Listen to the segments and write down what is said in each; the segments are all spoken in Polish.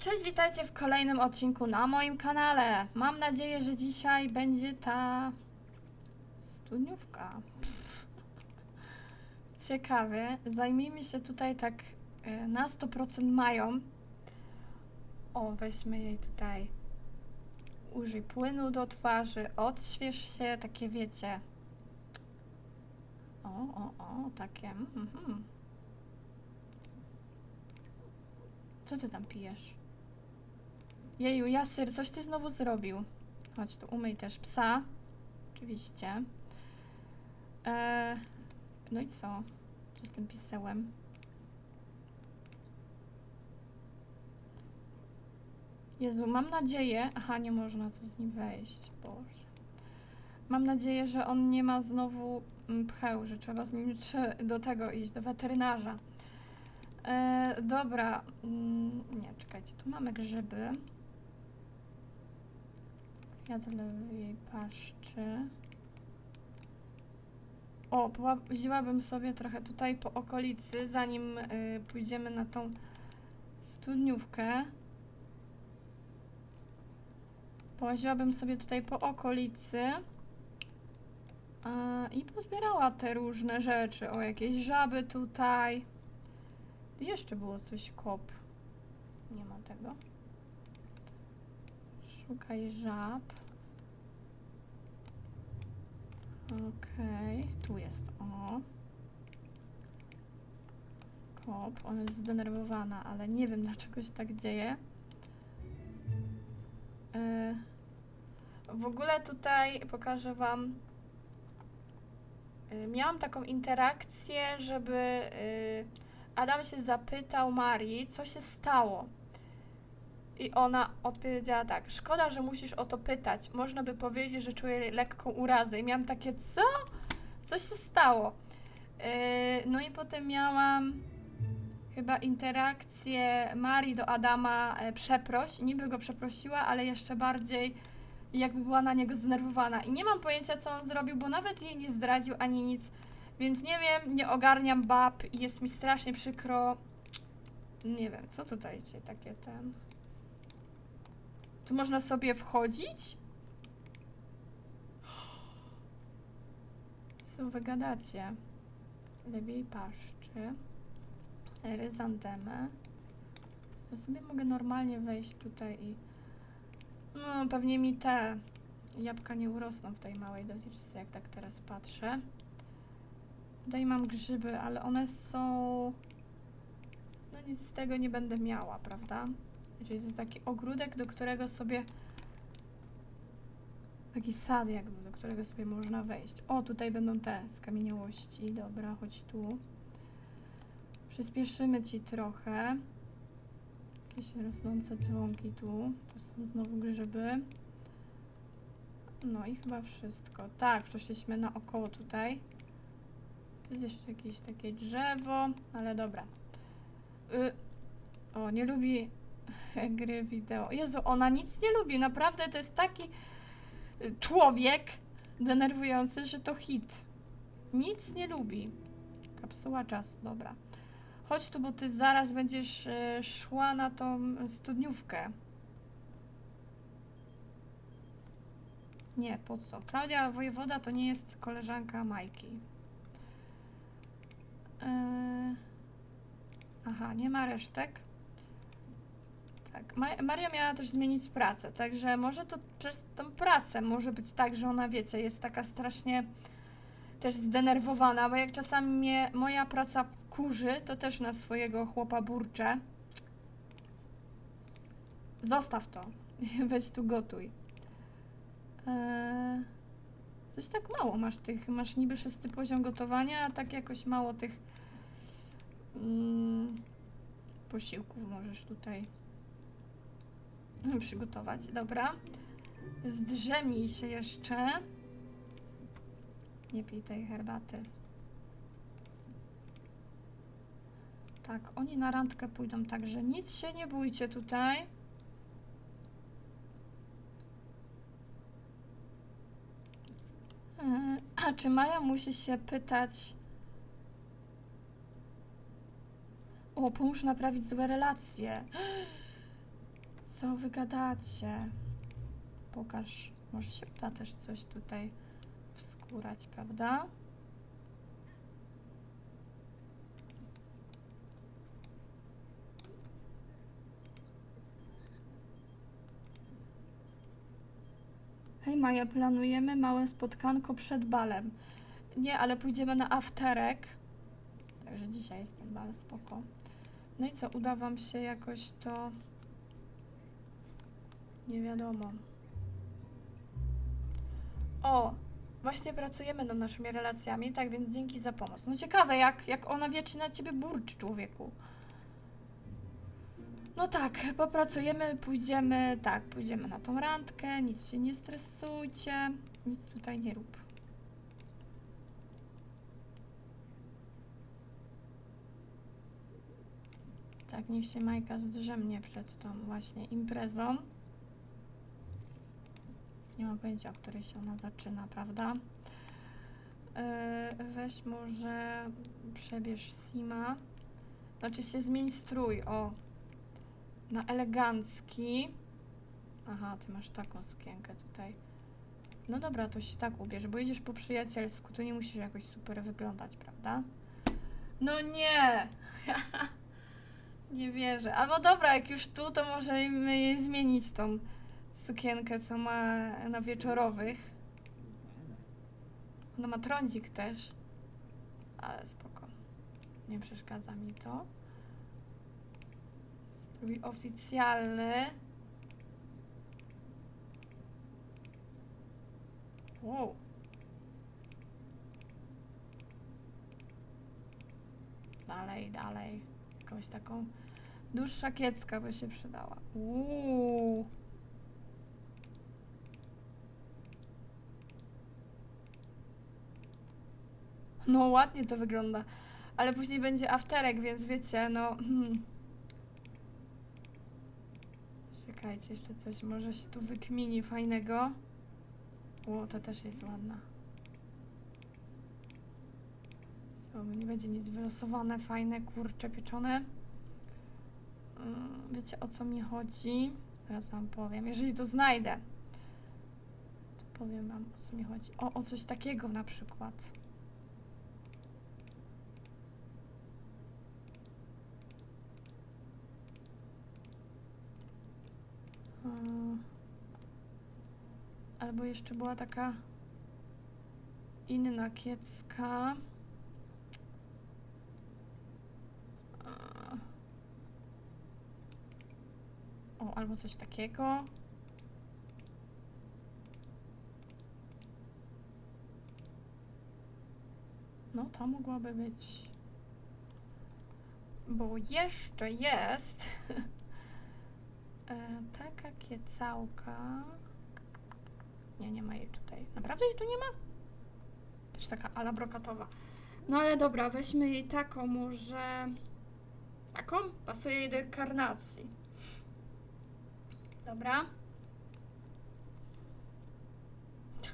Cześć, witajcie w kolejnym odcinku na moim kanale. Mam nadzieję, że dzisiaj będzie ta studniówka. Pff. Ciekawie. Zajmijmy się tutaj tak e, na 100% mają. O, weźmy jej tutaj. Użyj płynu do twarzy, odśwież się, takie wiecie. O, o, o, takie. Mhm. Co ty tam pijesz? Jeju, Jasyr, coś ty znowu zrobił. Chodź tu, umyj też psa. Oczywiście. E, no i co? Co z tym pisełem? Jezu, mam nadzieję... Aha, nie można tu z nim wejść. Boże. Mam nadzieję, że on nie ma znowu mm, pcheł, że trzeba z nim do tego iść, do weterynarza. E, dobra. Mm, nie, czekajcie, tu mamy grzyby. Kwiat lewej paszczy. O, połaziłabym sobie trochę tutaj po okolicy, zanim y, pójdziemy na tą studniówkę. Połaziłabym sobie tutaj po okolicy. I pozbierała te różne rzeczy. O, jakieś żaby tutaj. Jeszcze było coś kop. Nie ma tego. Szukaj żab. Okej, tu jest. O. Kop. Ona jest zdenerwowana, ale nie wiem dlaczego się tak dzieje. E, w ogóle tutaj pokażę Wam. y, Miałam taką interakcję, żeby y, Adam się zapytał Marii, co się stało. I ona odpowiedziała tak: Szkoda, że musisz o to pytać. Można by powiedzieć, że czuję lekką urazę. I miałam takie: Co? Co się stało? Yy, no i potem miałam chyba interakcję Marii do Adama: e, przeproś. Niby go przeprosiła, ale jeszcze bardziej jakby była na niego zdenerwowana. I nie mam pojęcia, co on zrobił, bo nawet jej nie zdradził ani nic. Więc nie wiem, nie ogarniam bab i jest mi strasznie przykro. Nie wiem, co tutaj się takie ten. Tu można sobie wchodzić? Co wy gadacie? Lewiej paszczy. Ryzantemy. Ja sobie mogę normalnie wejść tutaj i... No, pewnie mi te jabłka nie urosną w tej małej doniczce, jak tak teraz patrzę. Tutaj mam grzyby, ale one są... No nic z tego nie będę miała, prawda? Czyli to taki ogródek, do którego sobie... Taki sad jakby, do którego sobie można wejść. O, tutaj będą te skamieniałości. Dobra, chodź tu. Przyspieszymy ci trochę. Jakieś rosnące dzwonki tu. To są znowu grzyby. No i chyba wszystko. Tak, przeszliśmy naokoło tutaj. Jest jeszcze jakieś takie drzewo, ale dobra. Y o, nie lubi gry wideo. Jezu, ona nic nie lubi. Naprawdę to jest taki y, człowiek denerwujący, że to hit. Nic nie lubi. Kapsuła czasu, dobra. Chodź tu, bo ty zaraz będziesz y, szła na tą studniówkę. Nie, po co? Klaudia Wojewoda to nie jest koleżanka Majki. Yy... Aha, nie ma resztek. Tak, Ma Maria miała też zmienić pracę, także może to przez tą pracę może być tak, że ona, wiecie, jest taka strasznie też zdenerwowana, bo jak czasami mnie moja praca kurzy, to też na swojego chłopa burczę. Zostaw to. Weź tu gotuj. Eee, coś tak mało masz tych, masz niby szósty poziom gotowania, a tak jakoś mało tych mm, posiłków możesz tutaj przygotować. Dobra. Zdrzemnij się jeszcze. Nie pij tej herbaty. Tak, oni na randkę pójdą, także nic się nie bójcie tutaj. Yy, A czy Maja musi się pytać? O, pomóż naprawić złe relacje. Co wy gadacie? Pokaż, może się uda też coś tutaj wskórać, prawda? Hej Maja, planujemy małe spotkanko przed balem. Nie, ale pójdziemy na afterek. Także dzisiaj jest ten bal, spoko. No i co, uda wam się jakoś to... Nie wiadomo. O, właśnie pracujemy nad naszymi relacjami, tak więc dzięki za pomoc. No ciekawe, jak, jak ona wiecznie na ciebie burczy, człowieku. No tak, popracujemy, pójdziemy, tak, pójdziemy na tą randkę, nic się nie stresujcie, nic tutaj nie rób. Tak, niech się Majka zdrzemnie przed tą właśnie imprezą. Nie mam pojęcia, o której się ona zaczyna, prawda? Yy, weź może przebierz Sima. Znaczy się zmień strój, o. Na elegancki. Aha, ty masz taką sukienkę tutaj. No dobra, to się tak ubierz, bo idziesz po przyjacielsku, to nie musisz jakoś super wyglądać, prawda? No nie! nie wierzę. Albo dobra, jak już tu, to możemy jej zmienić tą sukienkę, co ma na wieczorowych. Ona ma trądzik też. Ale spoko. Nie przeszkadza mi to. Strój oficjalny. Wow. Dalej, dalej. Jakąś taką dłuższa kiecka by się przydała. Uuu. No ładnie to wygląda. Ale później będzie afterek, więc wiecie, no... Hmm. Czekajcie, jeszcze coś może się tu wykmini fajnego. O, to też jest ładna. Co, nie będzie nic wylosowane, fajne, kurcze, pieczone. Mm, Wiecie o co mi chodzi? Teraz wam powiem, jeżeli to znajdę. To powiem wam o co mi chodzi. O, o coś takiego na przykład. Albo jeszcze była taka inna kiecka. A. O, albo coś takiego. No, to mogłaby być. Bo jeszcze jest e, taka kiecałka. Nie, nie ma jej tutaj. Naprawdę jej tu nie ma? Też taka ala brokatowa. No ale dobra, weźmy jej taką może... Taką? Pasuje jej do karnacji. Dobra.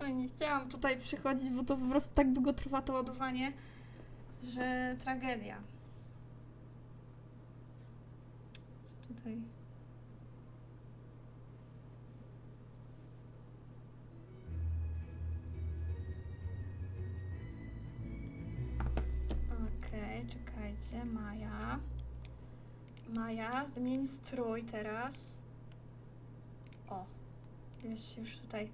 Nie chciałam tutaj przychodzić, bo to po prostu tak długo trwa to ładowanie, że tragedia. Co tutaj? Okej, czekajcie, Maja. Maja, zmień strój teraz. O, wiesz, już tutaj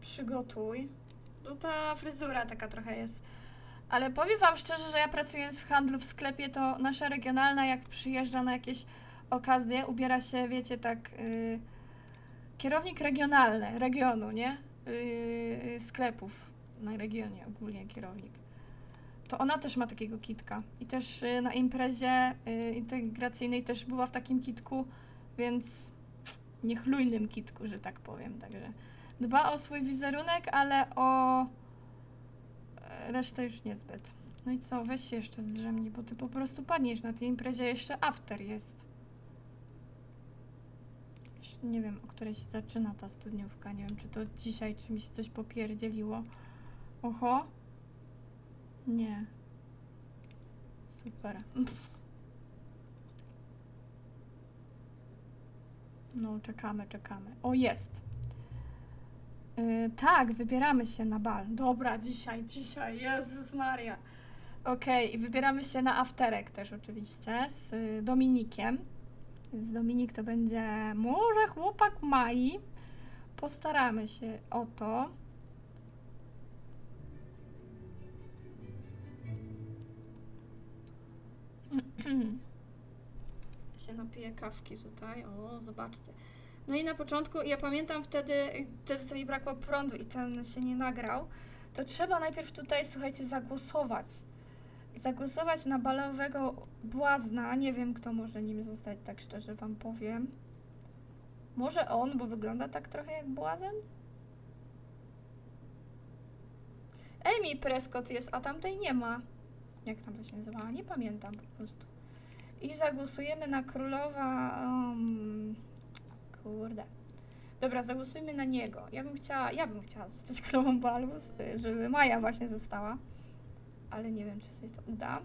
przygotuj. No ta fryzura taka trochę jest. Ale powiem wam szczerze, że ja pracując w handlu w sklepie, to nasza regionalna, jak przyjeżdża na jakieś okazje, ubiera się, wiecie, tak. Yy, kierownik regionalny, regionu, nie? Yy, sklepów na regionie ogólnie kierownik. To ona też ma takiego kitka. I też y, na imprezie y, integracyjnej też była w takim kitku, więc niechlujnym kitku, że tak powiem. Także dba o swój wizerunek, ale o e, resztę już niezbyt. No i co, weź się jeszcze zdrzemnij, bo ty po prostu padniesz na tej imprezie, jeszcze after jest. Nie wiem, o której się zaczyna ta studniówka, nie wiem, czy to dzisiaj, czy mi się coś popierdzieliło. Oho. Nie. Super. No, czekamy, czekamy. O, jest. Yy, tak, wybieramy się na bal. Dobra, dzisiaj, dzisiaj, Jezus Maria. Okej, i wybieramy się na afterek też oczywiście z y, Dominikiem. Z Dominik to będzie może chłopak Mai. Postaramy się o to. Się napiję kawki tutaj. O, zobaczcie. No i na początku, ja pamiętam wtedy, wtedy mi brakło prądu i ten się nie nagrał, to trzeba najpierw tutaj, słuchajcie, zagłosować. Zagłosować na balowego błazna. Nie wiem, kto może nim zostać, tak szczerze wam powiem. Może on, bo wygląda tak trochę jak błazen? Amy Prescott jest, a tamtej nie ma. Jak tam to się nazywała? Nie pamiętam po prostu. I zagłosujemy na królowa. Um, kurde. Dobra, zagłosujmy na niego. Ja bym chciała, ja bym chciała zostać królową balu, y, żeby Maja właśnie została. Ale nie wiem, czy coś to uda.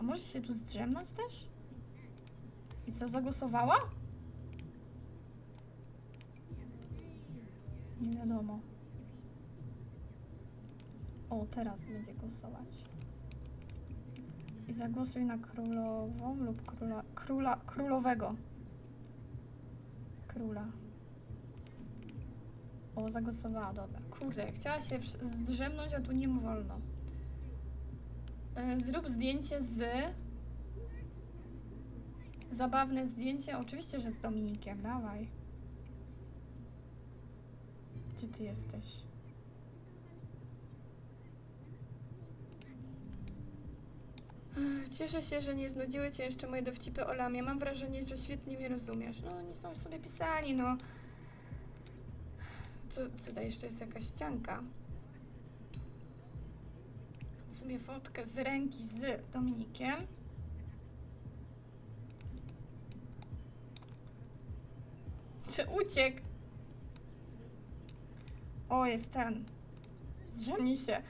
A może się tu zdrzemnąć też? I co, zagłosowała? Nie wiadomo. O, teraz będzie głosować. I zagłosuj na królową lub króla, króla, królowego. Króla. O, zagłosowała, dobra. Kurde, chciała się zdrzemnąć, a tu nie wolno. E, Zrób zdjęcie z... Zabawne zdjęcie, oczywiście, że z Dominikiem, dawaj. Gdzie ty jesteś? Cieszę się, że nie znudziły cię jeszcze moje dowcipy o lamie. Mam wrażenie, że świetnie mnie rozumiesz. No, oni są sobie pisani, no. Co, tutaj jeszcze jest jakaś ścianka. Dam sobie fotkę z ręki z Dominikiem. Czy uciekł? O, jest ten. Zdrzemnij się.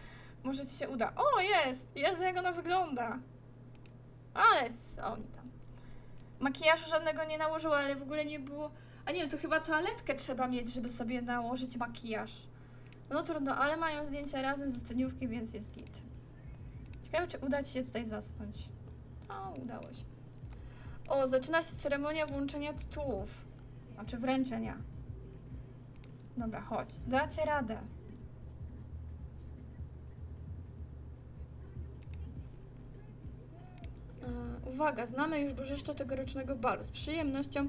Może ci się uda. O, jest! Jezu, jak ona wygląda. Ale co oni tam. Makijażu żadnego nie nałożyła, ale w ogóle nie było... A nie to chyba toaletkę trzeba mieć, żeby sobie nałożyć makijaż. No trudno, ale mają zdjęcia razem ze studniówki, więc jest git. Ciekawe, czy uda ci się tutaj zasnąć. O, udało się. O, zaczyna się ceremonia włączenia tytułów. Znaczy wręczenia. Dobra, chodź. Dacie radę. Uwaga, znamy już bożyszcza tegorocznego balu. Z przyjemnością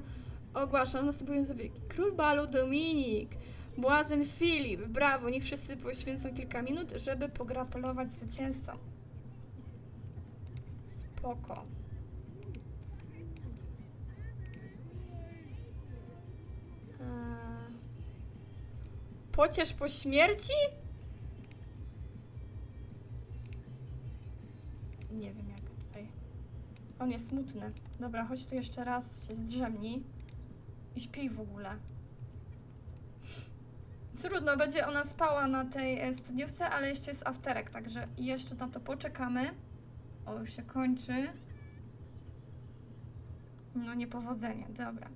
ogłaszam następujące wyniki. Król balu Dominik, błazen Filip. Brawo, niech wszyscy poświęcą kilka minut, żeby pogratulować zwycięzcom. Spoko. Eee, po śmierci? On jest smutny. Dobra, chodź tu jeszcze raz, się zdrzemnij. I śpij w ogóle. Trudno, będzie ona spała na tej e, studniówce, ale jeszcze jest afterek, także jeszcze na to poczekamy. O, już się kończy. No, niepowodzenie, dobra.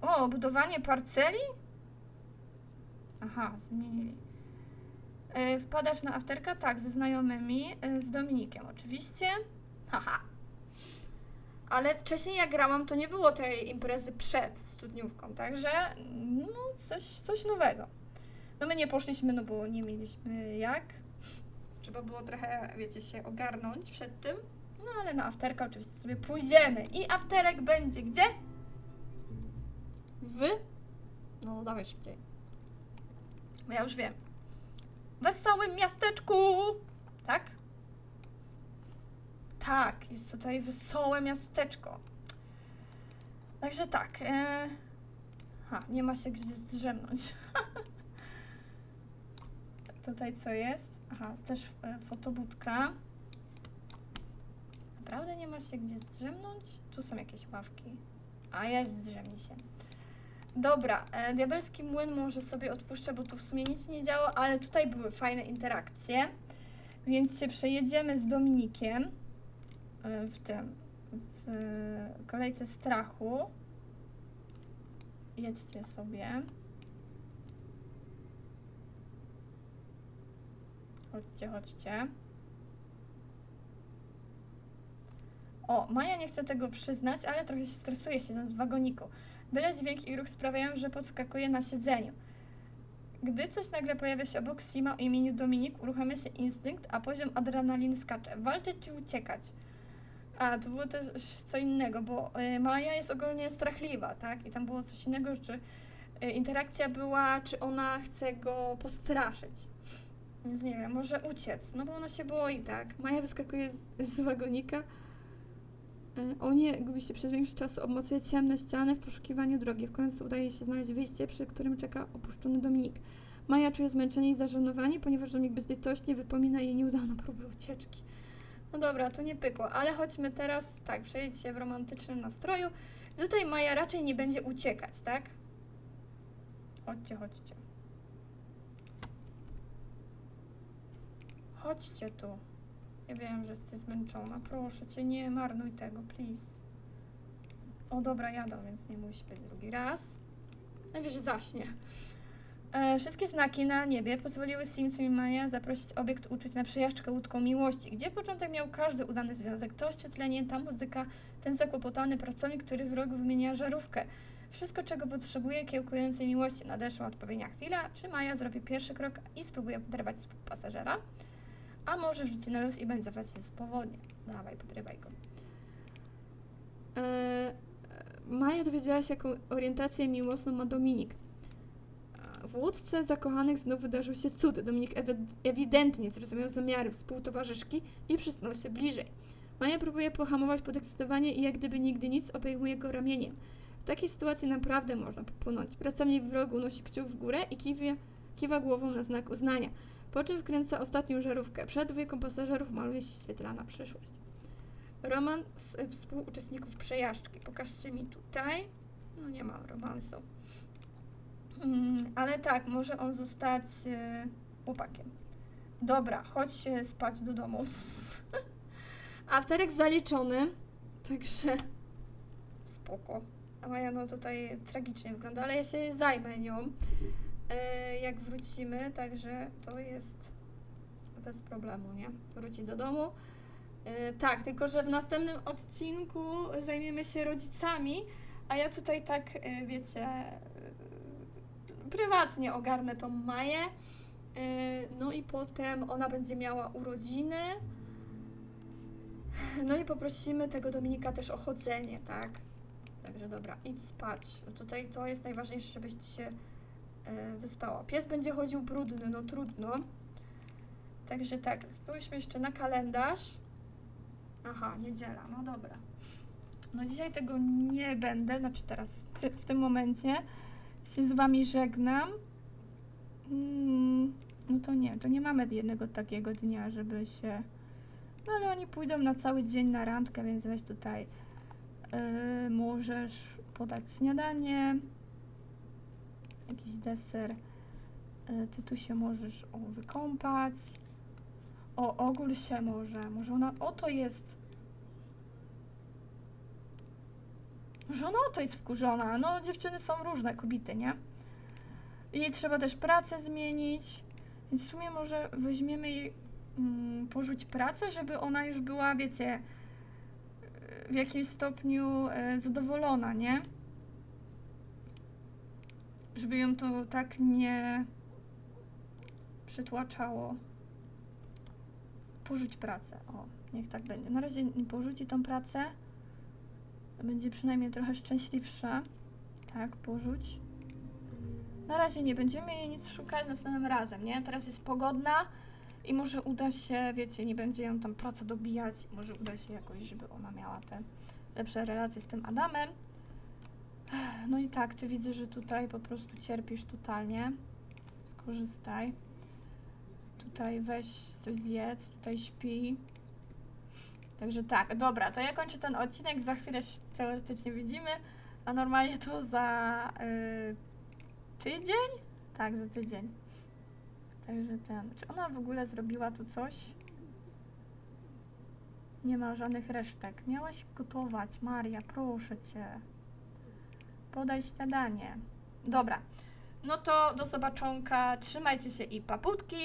O, budowanie parceli? Aha, zmienili. E, wpadasz na afterka? Tak, ze znajomymi, e, z Dominikiem oczywiście. Haha. Ale wcześniej jak grałam, to nie było tej imprezy przed studniówką, także no coś, coś nowego. No my nie poszliśmy, no bo nie mieliśmy jak. Trzeba było trochę, wiecie, się ogarnąć przed tym. No ale na afterka oczywiście sobie pójdziemy. I afterek będzie gdzie? W? No dawaj szybciej. Bo ja już wiem. Wesołym miasteczku! Tak? Tak, jest tutaj wesołe miasteczko. Także tak. E... Ha, nie ma się gdzie zdrzemnąć. tutaj co jest? Aha, też e, fotobudka. Naprawdę nie ma się gdzie zdrzemnąć? Tu są jakieś ławki. A jest, zdrzemnij się. Dobra, e, diabelski młyn może sobie odpuszczę, bo tu w sumie nic nie działo, ale tutaj były fajne interakcje. Więc się przejedziemy z Dominikiem w tym, w kolejce strachu. jedźcie sobie. Chodźcie, chodźcie. O, Maja nie chce tego przyznać, ale trochę się stresuje siedząc w wagoniku. Byle dźwięk i ruch sprawiają, że podskakuje na siedzeniu. Gdy coś nagle pojawia się obok Sima o imieniu Dominik, uruchamia się instynkt, a poziom adrenaliny skacze. Walczyć czy uciekać? A, to było też co innego, bo y, Maja jest ogólnie strachliwa, tak? I tam było coś innego, czy y, interakcja była, czy ona chce go postraszyć. Więc nie wiem, może uciec, no bo ona się boi, tak? Maja wyskakuje z, z wagonika. Y, O nie, gubi się przez większość czasu, obmacuje ciemne ściany w poszukiwaniu drogi. W końcu udaje się znaleźć wyjście, przy którym czeka opuszczony Dominik. Maja czuje zmęczenie i zażenowanie, ponieważ Dominik bezlitośnie wypomina jej nieudaną próbę ucieczki. No dobra, to nie pykło, ale chodźmy teraz, tak, przejdź się w romantycznym nastroju. Tutaj Maja raczej nie będzie uciekać, tak? Chodźcie, chodźcie. Chodźcie tu. Ja wiem, że jesteś zmęczona. Proszę cię, nie marnuj tego, please. O, dobra, jadą, więc nie musi być drugi raz. Najwyżej zaśnie. E, wszystkie znaki na niebie pozwoliły Simsom i Maja zaprosić obiekt uczuć na przejażdżkę łódką miłości, gdzie początek miał każdy udany związek. To oświetlenie, ta muzyka, ten zakłopotany pracownik, który w rogu wymienia żarówkę. Wszystko, czego potrzebuje kiełkującej miłości. Nadeszła odpowiednia chwila. Czy Maja zrobi pierwszy krok i spróbuje poderwać pasażera? A może wrzuci na luz i będzie się spowodnie. Dawaj, podrywaj go. Eee, Maja dowiedziała się, jaką orientację miłosną ma Dominik. W łódce zakochanych znów wydarzył się cud. Dominik ewi- ewidentnie zrozumiał zamiary współtowarzyszki i przysunął się bliżej. Maja próbuje pohamować podekscytowanie i jak gdyby nigdy nic obejmuje go ramieniem. W takiej sytuacji naprawdę można popłynąć. Pracownik w rogu nosi kciuk w górę i kiwie, kiwa głową na znak uznania. Po czym wkręca ostatnią żarówkę. Przed dwójką pasażerów maluje się świetlana przyszłość. Roman z e, współuczestników przejażdżki. Pokażcie mi tutaj. No nie ma romansu. Mm, ale tak, może on zostać e, chłopakiem. Dobra, chodź się spać do domu. Afterek zaliczony, także spoko. A Maja no tutaj tragicznie wygląda, ale ja się zajmę nią, e, jak wrócimy, także to jest bez problemu, nie? Wróci do domu. E, tak, tylko że w następnym odcinku zajmiemy się rodzicami, a ja tutaj tak, e, wiecie, e, prywatnie ogarnę tą Maję. E, No i potem ona będzie miała urodziny. No i poprosimy tego Dominika też o chodzenie, tak? Także dobra, idź spać. No Tutaj to jest najważniejsze, żebyś się e, wyspała. Pies będzie chodził brudny, no trudno. Także tak, spójrzmy jeszcze na kalendarz. Aha, niedziela, no dobra. No dzisiaj tego nie będę, znaczy teraz, w tym momencie się z wami żegnam. Mm, no to nie, to nie mamy jednego takiego dnia, żeby się... No ale oni pójdą na cały dzień na randkę, więc weź tutaj yy, możesz podać śniadanie, jakiś deser. Yy, ty tu się możesz o, wykąpać. O, ogól się może. Może ona o to jest. Może ona to jest wkurzona. No, dziewczyny są różne, kobiety, nie? I trzeba też pracę zmienić. Więc w sumie może weźmiemy jej, mm, porzuć pracę, żeby ona już była, wiecie, w jakimś stopniu e, zadowolona, nie? Żeby ją to tak nie przytłaczało. Porzuć pracę. O, niech tak będzie. Na razie porzuci tą pracę. Będzie przynajmniej trochę szczęśliwsza. Tak, porzuć. Na razie nie będziemy jej nic szukać następnym razem, nie? Teraz jest pogodna i może uda się, wiecie, nie będzie ją tam praca dobijać. Może uda się jakoś, żeby ona miała te lepsze relacje z tym Adamem. No i tak, ty widzę, że tutaj po prostu cierpisz totalnie. Skorzystaj. Tutaj weź coś zjedz, tutaj śpi. Także tak, dobra, to ja kończę ten odcinek, za chwilę się teoretycznie widzimy, a normalnie to za y, tydzień? Tak, za tydzień. Także ten, czy ona w ogóle zrobiła tu coś? Nie ma żadnych resztek. Miałaś gotować, Maria, proszę cię. podaj śniadanie. Dobra. No to do zobaczonka. Trzymajcie się i paputki.